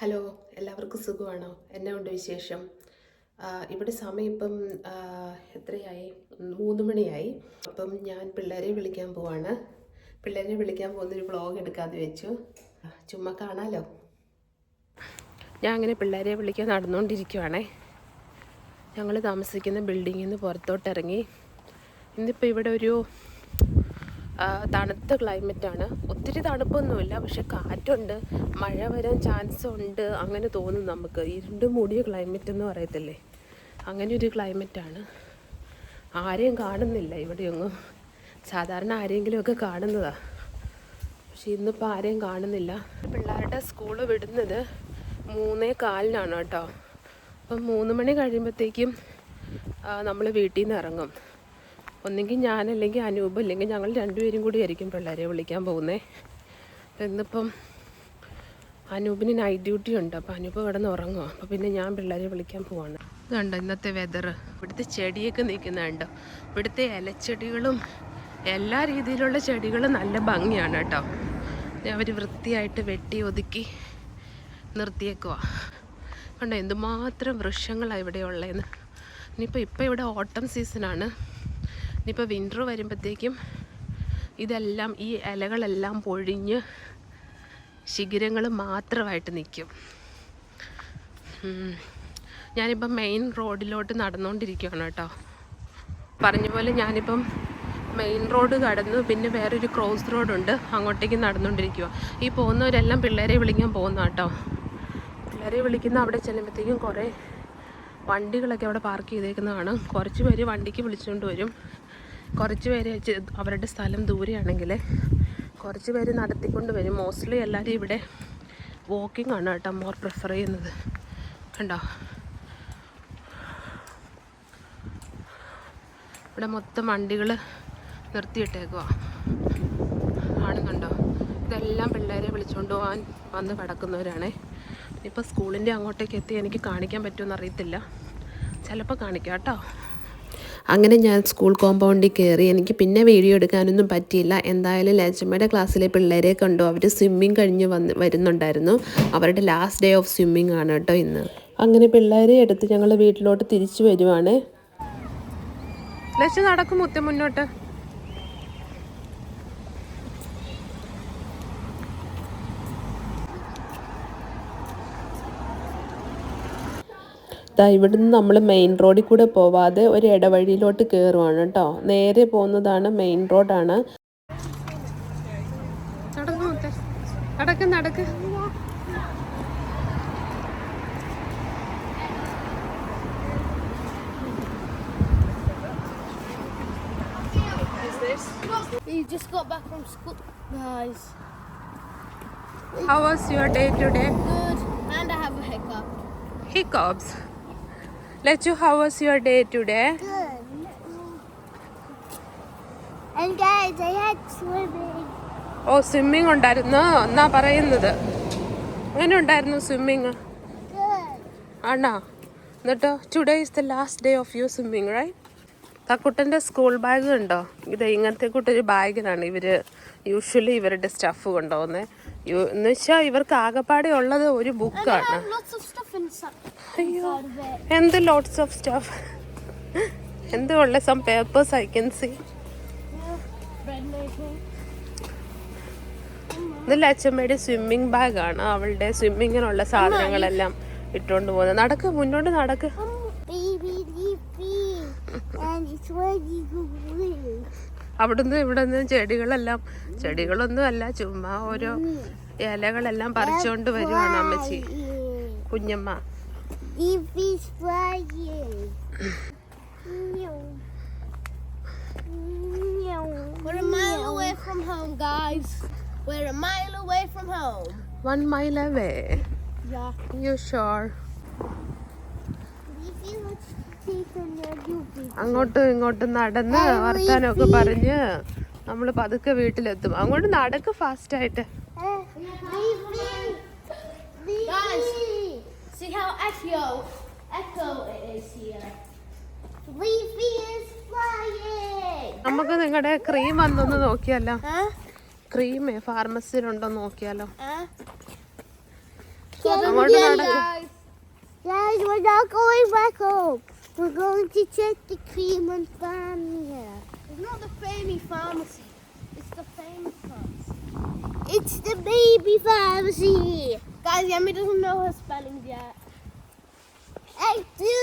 Hello എല്ലാവർക്കും സുഖമാണോ? എന്നെ ഉണ്ട് വിശേഷം? ഇവിടെ സമയം ഇപ്പം എത്രയായി? മൂന്ന് മണിയായി. അപ്പം ഞാൻ പിള്ളേരെ വിളിക്കാൻ പോവാണ്. പിള്ളേരെ വിളിക്കാൻ പോകുന്നൊരു വ്ളോഗ് എടുക്കാമെന്ന് വെച്ചു. ചുമ്മാ കാണാലോ? ഞാൻ അങ്ങനെ പിള്ളേരെ വിളിക്കാൻ നടന്നുകൊണ്ടിരിക്കുവാണേ. ഞങ്ങൾ താമസിക്കുന്ന ബിൽഡിങ്ങിൽ നിന്ന് പുറത്തോട്ടിറങ്ങി. ഇന്നിപ്പോൾ ഇവിടെ ഒരു തണുത്ത ക്ലൈമറ്റാണ്. ഒത്തിരി തണുപ്പൊന്നുമില്ല പക്ഷെ കാറ്റുണ്ട് മഴ വരാൻ ചാൻസ് ഉണ്ട് അങ്ങനെ തോന്നും നമുക്ക്. ഇരുണ്ട് മൂടിയ ക്ലൈമറ്റ് എന്ന് പറയത്തില്ലേ? അങ്ങനെ ഒരു ക്ലൈമറ്റാണ്. ആരെയും കാണുന്നില്ല ഇവിടെയൊന്നും. സാധാരണ ആരെങ്കിലുമൊക്കെ കാണുന്നതാ. പക്ഷെ ഇന്നിപ്പോൾ ആരെയും കാണുന്നില്ല. പിള്ളേരുടെ സ്കൂൾ വിടുന്നത് മൂന്നേ കാലിനാണ് കേട്ടോ. അപ്പം മൂന്ന് മണി കഴിയുമ്പോഴത്തേക്കും നമ്മൾ വീട്ടിൽ നിന്ന് ഇറങ്ങും. ഒന്നെങ്കിൽ ഞാനല്ലെങ്കിൽ അനൂപ് അല്ലെങ്കിൽ ഞങ്ങൾ രണ്ടുപേരും കൂടി ആയിരിക്കും പിള്ളേരെ വിളിക്കാൻ പോകുന്നേ. അപ്പം ഇന്നിപ്പം അനൂപിന് നൈറ്റ് ഡ്യൂട്ടി ഉണ്ട്. അപ്പോൾ അനൂപ് കിടന്ന് ഉറങ്ങുക അപ്പോൾ പിന്നെ ഞാൻ പിള്ളേരെ വിളിക്കാൻ പോവാണ്. ഇതുണ്ടോ ഇന്നത്തെ വെതർ ഇവിടുത്തെ ചെടിയൊക്കെ നിൽക്കുന്നുണ്ടോ ഇവിടുത്തെ ഇലച്ചെടികളും എല്ലാ രീതിയിലുള്ള ചെടികളും നല്ല ഭംഗിയാണ് കേട്ടോ. അവർ വൃത്തിയായിട്ട് വെട്ടി ഒതുക്കി നിർത്തിയേക്കുക കണ്ടോ എന്തുമാത്രം വൃക്ഷങ്ങളാണ് ഇവിടെ ഉള്ളതെന്ന് ഇനിയിപ്പോൾ ഇപ്പോൾ ഇവിടെ ഓട്ടം സീസണാണ് ഇനിയിപ്പോൾ വിന്റർ വരുമ്പോഴത്തേക്കും ഇതെല്ലാം ഈ ഇലകളെല്ലാം പൊഴിഞ്ഞ് ശിഖിരങ്ങൾ മാത്രമായിട്ട് നിൽക്കും. ഞാനിപ്പം മെയിൻ റോഡിലോട്ട് നടന്നുകൊണ്ടിരിക്കുകയാണ് കേട്ടോ. പറഞ്ഞ പോലെ ഞാനിപ്പം മെയിൻ റോഡ് കടന്നു പിന്നെ വേറൊരു ക്രോസ് റോഡുണ്ട് അങ്ങോട്ടേക്ക് നടന്നുകൊണ്ടിരിക്കുക ഈ പോകുന്നവരെല്ലാം പിള്ളേരെ വിളിക്കാൻ പോകുന്ന കേട്ടോ. പിള്ളേരെ വിളിക്കുന്ന അവിടെ ചെല്ലുമ്പോഴത്തേക്കും കുറേ വണ്ടികളൊക്കെ അവിടെ പാർക്ക് ചെയ്തേക്കുന്നത് കാണും കുറച്ച് പേര് വണ്ടിക്ക് വിളിച്ചുകൊണ്ട് വരും. കുറച്ച് പേര് അവരുടെ സ്ഥലം ദൂരെയാണെങ്കിൽ കുറച്ച് പേര് നടത്തിക്കൊണ്ട് വരും. മോസ്റ്റ്ലി എല്ലാവരും ഇവിടെ വാക്കിംഗ് ആണ് കേട്ടോ. മോർ പ്രിഫർ ചെയ്യുന്നത്. കണ്ടോ? ഇവിടെ മൊത്തം വണ്ടികൾ നിർത്തിയിട്ടേക്കുക കാണുന്നുണ്ടോ ഇതെല്ലാം പിള്ളേരെ വിളിച്ചുകൊണ്ട് പോകാൻ വന്ന് കിടക്കുന്നവരാണേ. ഇപ്പോൾ സ്കൂളിന്റെ അങ്ങോട്ടേക്ക് എത്തി എനിക്ക് കാണിക്കാൻ പറ്റുമെന്ന് അറിയത്തില്ല. ചിലപ്പോൾ കാണിക്കാം കേട്ടോ. അങ്ങനെ ഞാൻ സ്കൂൾ കോമ്പൗണ്ടിൽ കയറി എനിക്ക് പിന്നെ വീഡിയോ എടുക്കാനൊന്നും പറ്റിയില്ല. എന്തായാലും ലജ്മയുടെ ക്ലാസ്സിലെ പിള്ളേരെ കണ്ടു. അവർ സ്വിമ്മിങ് കഴിഞ്ഞ് വന്ന് വരുന്നുണ്ടായിരുന്നു. അവരുടെ ലാസ്റ്റ് ഡേ ഓഫ് സ്വിമ്മിങ് ആണ് കേട്ടോ ഇന്ന്. അങ്ങനെ പിള്ളേരെ എടുത്ത് ഞങ്ങൾ വീട്ടിലോട്ട് തിരിച്ചു വരുവാണ്. ലക്ഷ്യം നടക്കും മുന്നോട്ട്. കേട്ടോ ഇവിടുന്ന് നമ്മൾ മെയിൻ റോഡിൽ കൂടെ പോവാതെ ഒരു ഇടവഴിയിലോട്ട് കയറുവാണ് കേട്ടോ നേരെ പോകുന്നതാണ് മെയിൻ റോഡാണ് How was your day today? Good. And I have a hiccup. Hiccups? Lechu, how was your day today? Good. And guys, I had swimming. ഓ സ്വിമ്മിങ് ഉണ്ടായിരുന്നു. എന്നാ പറയുന്നത്? എങ്ങനെ ഉണ്ടായിരുന്നു സ്വിമ്മിങ് Good. ആണോ? എന്നിട്ടോ today is the last day of you swimming right തക്കുട്ടന്റെ school bag ഉണ്ടോ? ഇത് ഇങ്ങനത്തെ കൂട്ടൊരു ബാഗിലാണ് ഇവർ യൂഷ്വലി ഇവരുടെ സ്റ്റഫ് കൊണ്ടുപോകുന്നത് എന്ന് വെച്ചാൽ ഇവർക്ക് ആകെപ്പാടെ ഉള്ളത് ഒരു ബുക്കാണ് അയ്യോ. എന്ത് ലോട്ട്സ് ഓഫ് സ്റ്റഫ് എന്തോ ഉള്ള some papers I can see ഇതിൽ അച്ഛമ്മയുടെ സ്വിമ്മിങ് ബാഗാണ് അവളുടെ സ്വിമ്മിങ്ങിനുള്ള സാധനങ്ങളെല്ലാം ഇട്ടുകൊണ്ട് പോകുന്നത്. നടക്ക് മുന്നോട്ട് നടക്ക്. അവിടുന്ന് ഇവിടെ നിന്ന് ചെടികളെല്ലാം ചെടികളൊന്നും അല്ല ചുമ്മാ ഓരോ ഇലകളെല്ലാം പറിച്ചുകൊണ്ട് വരുവാണ് അമ്മച്ചി. കുഞ്ഞമ്മ. Leafy's flying. We're a mile away from home, guys. We're a mile away from home. One mile away. Yeah. You sure? അങ്ങോട്ടും ഇങ്ങോട്ടും നടന്ന് വർത്താനമൊക്കെ പറഞ്ഞ് നമ്മൾ പതുക്കെ വീട്ടിലെത്തും അങ്ങോട്ട് നടക്ക് ഫാസ്റ്റ് ആയിട്ട് Leafy! Guys, see how echo, echo it is here. Leafy is flying! നമുക്ക് നിങ്ങളുടെ ക്രീം വന്നൊന്ന് നോക്കിയാലോ ക്രീം ക്രീമേ ഫാർമസിയിലുണ്ടോ നോക്കിയാലോ Guys, we're not going back home. We're going to check the cream and farm here. It's not the family pharmacy. It's the famous pharmacy. It's the baby pharmacy. Guys, Yami doesn't know her spellings yet. I do.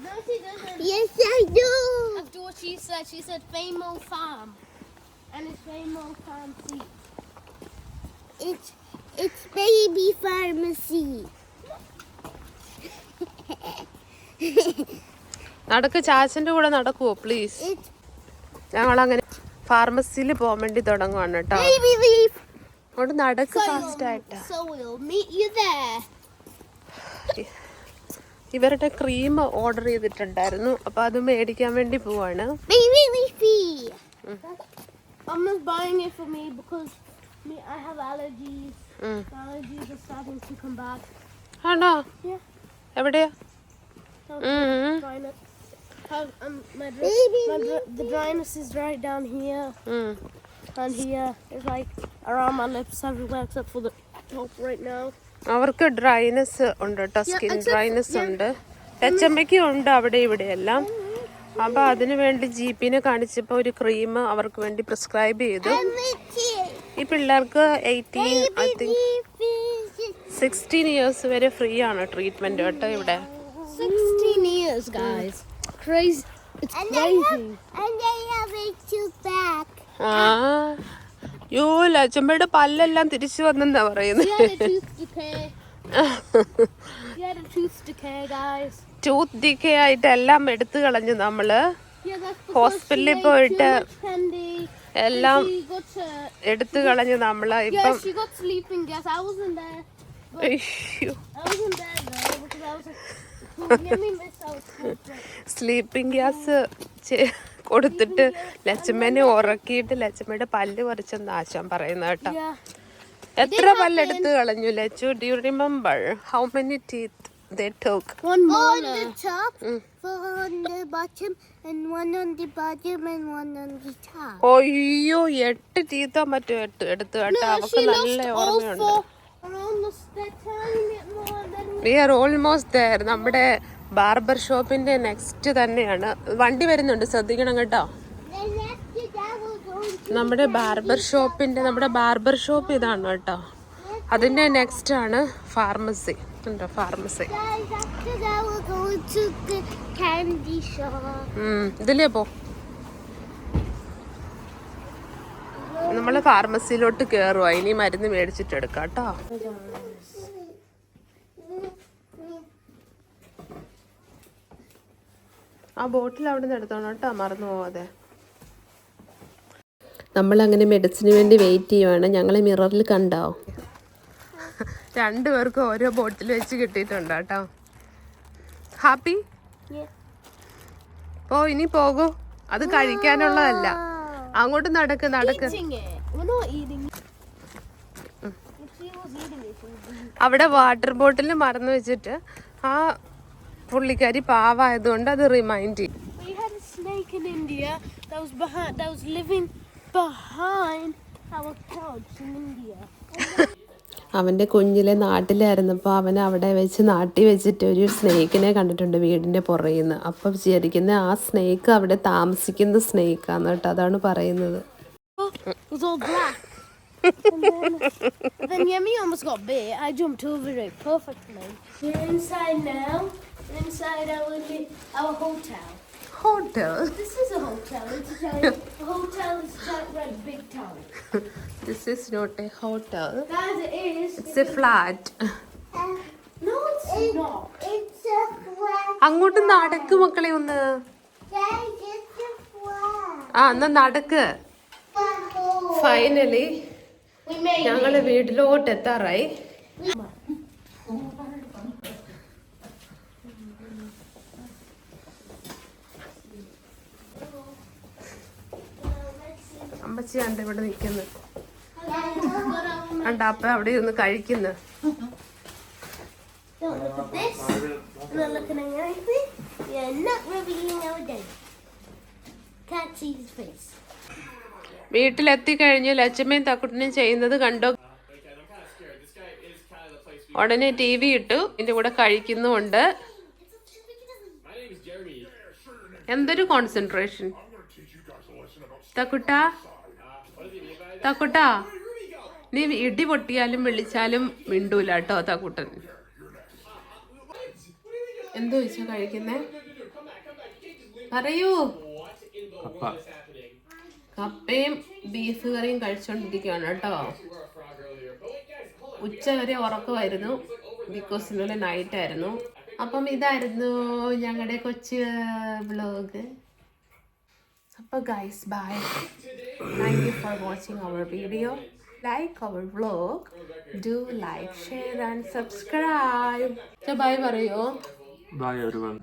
No, she doesn't. Yes, I do. That's what she said. She said Famo Farm. And it's Famo Pharmacy. It's it's baby pharmacy. നടക്ക് ചാച്ചന്റെ കൂടെ നടക്കുവോ please ഞങ്ങളങ്ങനെ ഫാർമസിയിൽ പോകാൻ വേണ്ടി തുടങ്ങുവാണ് കേട്ടോ baby leaf. അതുകൊണ്ട് നടക്ക് fast ആയിട്ട് ഇവരുടെ ക്രീം ഓർഡർ ചെയ്തിട്ടുണ്ടായിരുന്നു അപ്പൊ അത് മേടിക്കാൻ വേണ്ടി പോവാണ് Baby leafy. I'm just buying it for me because me I have allergies. ഉം. The allergies are starting to come back. ആണോ Yeah. എവിടെയാ So ഉം. dryness. Have, um, my, dry, my dry, the dryness is right down here ഉം. and here. It's like around my lips everywhere except for the top right now. അവർക്ക് dryness ഉണ്ട് കേട്ടോ skin dryness. ഉണ്ട് എച്ചമ്മയ്ക്കും ഉണ്ട് അവിടെ ഇവിടെ എല്ലാം അപ്പൊ അതിനു വേണ്ടി ജീപ്പിനെ കാണിച്ചപ്പോ ഒരു ക്രീം അവർക്ക് വേണ്ടി പ്രിസ്ക്രൈബ് ചെയ്തു ഈ പിള്ളേർക്ക് eighteen I think sixteen years വരെ ഫ്രീ ആണ് ട്രീറ്റ്മെന്റ് കേട്ടോ ഇവിടെ 16 years, guys. Crazy. It's crazy. and they have a tooth back. ആ യോ ലച്ചമ്മയുടെ പല്ലെല്ലാം തിരിച്ചു വന്നെന്നാ പറയുന്നത്. ടൂത്ത് ഡിക്കേ ആയിട്ട് എല്ലാം എടുത്തു കളഞ്ഞു നമ്മൾ ഹോസ്പിറ്റലിൽ പോയിട്ട്. എല്ലാം uh, എടുത്തു കളഞ്ഞു നമ്മൾ ഇപ്പം. സ്ലീപ്പിംഗ് ഗ്യാസ് കൊടുത്തിട്ട് ലച്ചമ്മേനെ ഉറക്കിയിട്ട് ലച്ചമ്മയുടെ പല്ല് പറിച്ചെന്ന് ആശാൻ പറയുന്ന കേട്ടോ. എത്ര പല്ലെടുത്ത് കളഞ്ഞു Lachu? Do you remember how many teeth they took. One more. on the top, four on the bottom, and one on the bottom, and one on the top. അയ്യോ എട്ട് ടീത്തോ മറ്റോ എട്ട് എടുത്തു കേട്ടോ. അവക്ക് നല്ല ഓർമ്മയുണ്ട്. വി ആർ ഓൾമോസ്റ്റ് നമ്മുടെ ബാർബർ ഷോപ്പിന്റെ നെക്സ്റ്റ് തന്നെയാണ്. വണ്ടി വരുന്നുണ്ട്. ശ്രദ്ധിക്കണം കേട്ടോ. നമ്മുടെ ബാർബർ ഷോപ്പിന്റെ നമ്മുടെ ബാർബർ ഷോപ്പ് ഇതാണ് കേട്ടോ. അതിന്റെ നെക്സ്റ്റ് ആണ് ഫാർമസി. ഉണ്ടോ ഫാർമസി? ഇതിലേ പോ. നമ്മൾ ഫാർമസിയിലോട്ട് കയറുക ഇനി മരുന്ന് മേടിച്ചിട്ട് എടുക്കാം കേട്ടോ. ആ ബോട്ടിൽ അവിടെ നിന്ന് എടുത്തോണം കേട്ടോ മറന്നു പോവാതെ. നമ്മളങ്ങനെ മെഡിസിന് വേണ്ടി വെയിറ്റ് ചെയ്യുവാണ്. ഞങ്ങളെ മിററിൽ കണ്ടോ? രണ്ടുപേർക്കും ഓരോ ബോട്ടിൽ വെച്ച് കിട്ടിയിട്ടുണ്ട് കേട്ടോ. ഹാപ്പി? ഓ പോ ഇനി പോകൂ. അത് കഴിക്കാനുള്ളതല്ല. അങ്ങോട്ട് നടക്ക് നടക്ക്. അവിടെ വാട്ടർ ബോട്ടിൽ മറന്നു വെച്ചിട്ട് ആ പുള്ളിക്കാരി പാവായതുകൊണ്ട് അത് റിമൈൻഡ് ചെയ്തു അവന്റെ കുഞ്ഞിലെ നാട്ടിലായിരുന്നപ്പോ അവൻ അവിടെ വെച്ച് നാട്ടി വെച്ചിട്ട് ഒരു സ്നേഹിക്കിനെ കണ്ടിട്ടുണ്ട് വീടിന്റെ പുറയിന്ന് അപ്പൊ വിചാരിക്കുന്ന ആ സ്നേഹ് അവിടെ താമസിക്കുന്ന സ്നേഹ് കേട്ടോ അതാണ് പറയുന്നത് Then Yemi almost got bit. I jumped over it perfectly. We're inside now. Inside our li- our hotel. Hotel? This is a hotel. It's a giant. a hotel is a right, big town. this is not a hotel. Guys, it is. a, a flat. No, it's it, not. It's a flat. അങ്ങോട്ട് നടക്ക് മക്കളെ ഒന്ന് Guys, it's a flat. ആ എന്നാ നടക്ക് finally We made ഞങ്ങൾ വീട്ടിലോട്ട് എത്താറായി അമ്മച്ചി അണ്ട ഇവിടെ നിൽക്കുന്നു അണ്ട അപ്പ അവിടെ ഒന്ന് കഴിക്കുന്നു. വീട്ടിലെത്തി വീട്ടിലെത്തിക്കഴിഞ്ഞ് ലച്ചമ്മയും തക്കുട്ടിനും ചെയ്യുന്നത് കണ്ടോ. ഉടനെ ടി വി ഇട്ടു. എന്റെ കൂടെ കഴിക്കുന്നുണ്ട് എന്തൊരു കോൺസെൻട്രേഷൻ തക്കുട്ടാ തക്കുട്ട. നീ ഇടി പൊട്ടിയാലും വിളിച്ചാലും മിണ്ടൂല കേട്ടോ തക്കുട്ടൻ. എന്തോ ചോദിച്ചാ കഴിക്കുന്നേ? പറയൂ. കപ്പ. കപ്പയും ബീഫ് കറിയും കഴിച്ചോണ്ടിരിക്കുകയാണ് കേട്ടോ. ഉച്ച വരെ ഉറക്കമായിരുന്നു. ബിക്കോസ് ഇന്നലെ നൈറ്റ് ആയിരുന്നു. അപ്പം ഇതായിരുന്നു ഞങ്ങളുടെ കൊച്ചു ബ്ലോഗ് അപ്പോൾ guys bye Thank you for watching our video. Like our vlog. Do like, share and subscribe. So bye, Bye everyone.